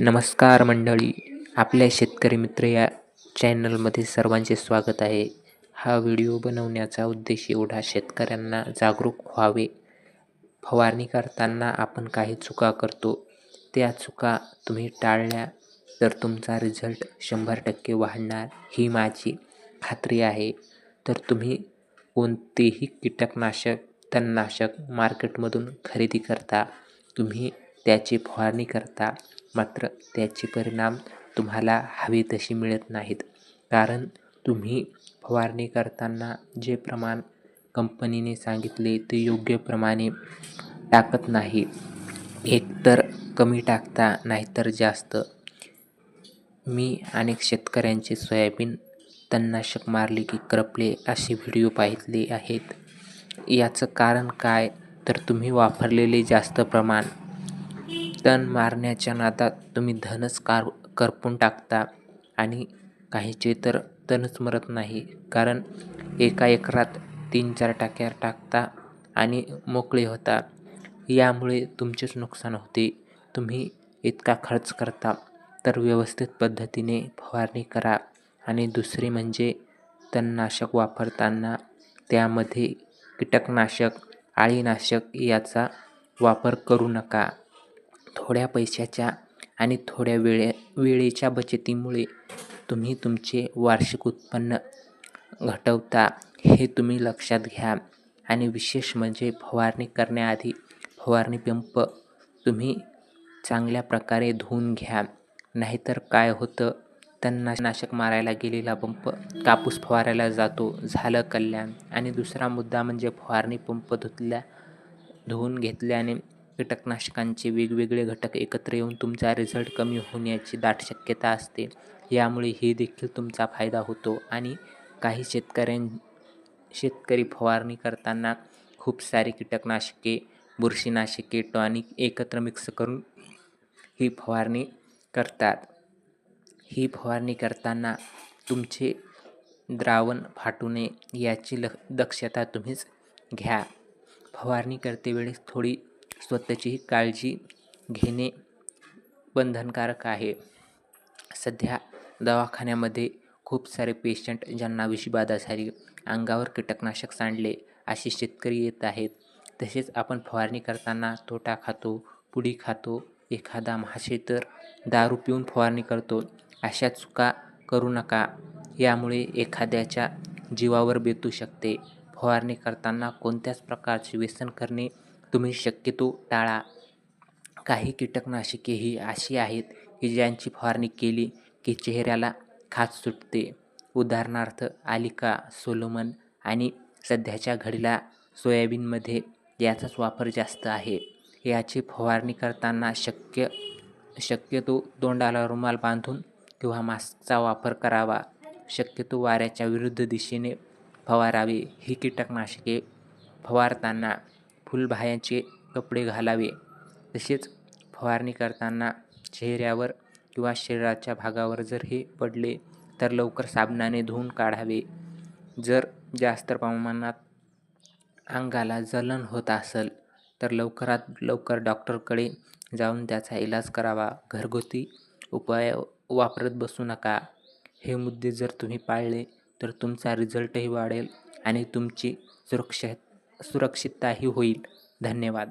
नमस्कार मंडळी. आपल्या शेतकरी मित्र या चॅनलमध्ये सर्वांचे स्वागत आहे. हा व्हिडिओ बनवण्याचा उद्देश एवढा शेतकऱ्यांना जागरूक व्हावे. फवारणी करताना आपण काही चुका करतो. त्या चुका तुम्ही टाळल्या तर तुमचा रिझल्ट शंभर टक्के वाढणार ही माझी खात्री आहे. तर तुम्ही कोणतेही कीटकनाशक तणनाशक मार्केटमधून खरेदी करता तुम्ही त्याची फवारणी करता मात्र त्याचे परिणाम तुम्हाला हवे तशी मिळत नाहीत. कारण तुम्ही फवारणी करताना जे प्रमाण कंपनीने सांगितले ते योग्य प्रमाणे टाकत नाही. एकतर कमी टाकता नाहीतर जास्त. मी अनेक शेतकऱ्यांचे सोयाबीन तणनाशक मारले की करपले असे व्हिडिओ पाहितले आहेत. याचं कारण काय? तर तुम्ही वापरलेले जास्त प्रमाण तण मारण्याच्या नादात तुम्ही धनच कार करपून टाकता आणि काहीचे तर तणच मरत नाही. कारण एका एकरात तीन चार टाक्या टाकता आणि मोकळे होता. यामुळे तुमचेच नुकसान होते. तुम्ही इतका खर्च करता तर व्यवस्थित पद्धतीने फवारणी करा. आणि दुसरे म्हणजे तणनाशक वापरताना त्यामध्ये कीटकनाशक आळीनाशक याचा वापर करू नका. थोड्या पैशाच्या आणि थोड्या वेळे वेळेच्या बचतीमुळे तुम्ही तुमचे वार्षिक उत्पन्न घटवता हे तुम्ही लक्षात घ्या. आणि विशेष म्हणजे फवारणी करण्याआधी फवारणी पंप तुम्ही चांगल्या प्रकारे धुवून घ्या. नाहीतर काय होतं? तणनाशक मारायला गेलेला पंप कापूस फवारायला जातो झालं कल्याण. आणि दुसरा मुद्दा म्हणजे फवारणी पंप धुतल्या धुवून घेतल्याने कीटकनाशकांचे वेगवेगळे घटक एकत्र येऊन तुमचा रिझल्ट कमी होण्याची दाट शक्यता असते. यामुळे हे देखील तुमचा फायदा होतो आणि काही शेतकऱ्यां शेतकरी फवारणी करताना खूप सारे कीटकनाशके बुरशीनाशके टॉनिक एकत्र मिक्स करून ही फवारणी करतात. ही फवारणी करताना तुमचे द्रावण फाटू नये याची ल दक्षता तुम्हीच घ्या. फवारणी करते वेळेस थोडी स्वतःचीही काळजी घेणे बंधनकारक आहे. सध्या दवाखान्यामध्ये खूप सारे पेशंट ज्यांना विषबाधा झाली अंगावर कीटकनाशक सांडले असे शेतकरी येत आहेत. तसेच आपण फवारणी करताना तोटा खातो पुडी खातो एखादा मासे तर दारू पिऊन फवारणी करतो अशा चुका करू नका. यामुळे एखाद्याच्या जीवावर बेतू शकते. फवारणी करताना कोणत्याच प्रकारचे व्यसन करणे तुम्ही शक्यतो टाळा. काही कीटकनाशके ही अशी आहेत की ज्यांची फवारणी केली की चेहऱ्याला खाज सुटते. उदाहरणार्थ आलिका सोलोमन आणि सध्याच्या घडीला सोयाबीनमध्ये याचाच वापर जास्त आहे. याची फवारणी करताना शक्य शक्यतो तोंडाला रुमाल बांधून किंवा मास्कचा वापर करावा. शक्यतो वाऱ्याच्या विरुद्ध दिशेने फवारावे. ही कीटकनाशके फवारताना फुलबाह्यांचे कपडे घालावे. तसेच फवारणी करताना चेहऱ्यावर किंवा शरीराच्या भागावर जर हे पडले तर लवकर साबणाने धुवून काढावे. जर जास्त प्रमाणात अंगाला जलन होत असेल तर लवकरात लवकर डॉक्टरकडे जाऊन त्याचा इलाज करावा. घरगुती उपाय वापरत बसू नका. हे मुद्दे जर तुम्ही पाळले तर तुमचा रिझल्टही वाढेल आणि तुमची सुरक्षा सुरक्षितताही होईल. धन्यवाद.